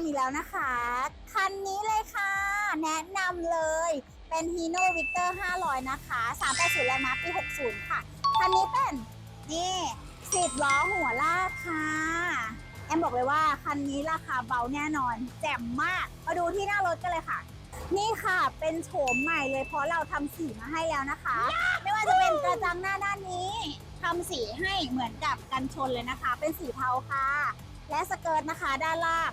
มอีกแล้วนะคะ คันนี้เลยค่ะ แนะนำเลยเป็น Hino Victor 500 นะคะ 380แรงม้าปี 60 ค่ะ คันนี้เป็น นี่10ล้อหัวลากค่ะแอมบอกเลยว่าคันนี้ราคาเบาแน่นอน แจ่มมาก มาดูที่หน้ารถกันเลยค่ะ นี่ค่ะเป็นโฉมใหม่เลยเพราะเราทำสีมาให้แล้วนะคะ ไม่ว่าจะเป็นกระจังหน้าด้านนี้ทำสีให้เหมือนกับกันชนเลยนะคะ เป็นสีเทาค่ะ และสเกิร์ตนะคะด้านล่าง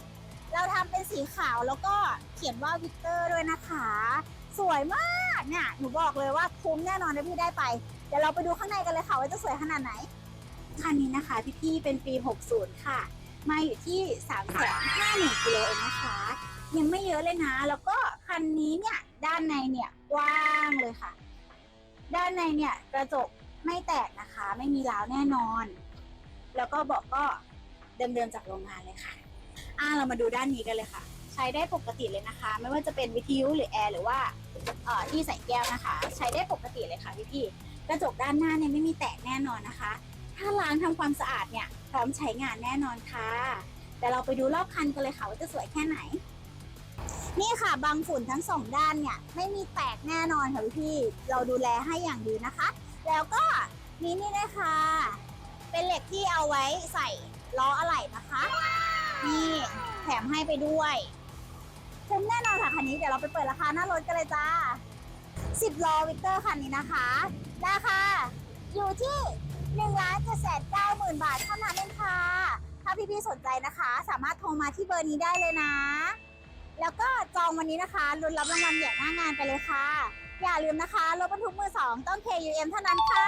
เราทำเป็นสีขาวแล้วก็เขียนว่าวิกเตอร์ด้วยนะคะ สวยมากเนี่ยหนูบอกเลยว่าคุ้มแน่นอนถ้าพี่ได้ไป เดี๋ยวเราไปดูข้างในกันเลยค่ะว่าจะสวยขนาดไหนคันนี้นะคะพี่ๆเป็นปี 60 ค่ะ มาอยู่ที่ 3 5 0 0 0กิโลเองนะคะ ยังไม่เยอะเลยนะ แล้วก็คันนี้เนี่ยด้านในเนี่ยกว้างเลยค่ะ ด้านในเนี่ยกระจกไม่แตกนะคะ ไม่มีร้าวแน่นอน แล้วก็เบอกก็เดิมๆจากโรงงานเลยค่ะ อ่าเรามาดูด้านนี้กันเลยค่ะ ใช้ได้ปกติเลยนะคะ ไม่ว่าจะเป็นวิทยุหรือแอร์หรือว่าเอ่อที่ใส่แก้วนะคะ ใช้ได้ปกติเลยค่ะพี่ๆกระจกด้านหน้าเนี่ยไม่มีแตกแน่นอนนะคะ ถ้าล้างทำความสะอาดเนี่ยพร้อมใช้งานแน่นอนค่ะ แต่เราไปดูรอบคันกันเลยค่ะว่าจะสวยแค่ไหน นี่ค่ะบางฝุ่นทั้งสองด้านเนี่ยไม่มีแตกแน่นอนค่ะพี่ๆเราดูแลให้อย่างดีนะคะ แล้วก็นี่นี่เลยค่ะเป็นเหล็กที่เอาไว้ใส่ล้ออะไหล่นะคะ นี่แถมให้ไปด้วยคุ้มแน่นอนค่ะคันนี้เดี๋ยวเราไปเปิดราคาหน้ารถกันเลยจ้า 10ล้อวิกเตอร์คันนี้นะคะ ราคาอยู่ที่1ล้าน7แสน9หมื่นบาทเท่านั้นเองค่ะ ถ้าพี่ๆสนใจนะคะ สามารถโทรมาที่เบอร์นี้ได้เลยนะ แล้วก็จองวันนี้นะคะลุ้นรับรางวัลใหญ่หน้างานไปเลยค่ะ อย่าลืมนะคะรถบรรทุกมือสองต้อง KUM เท่านั้นค่ะ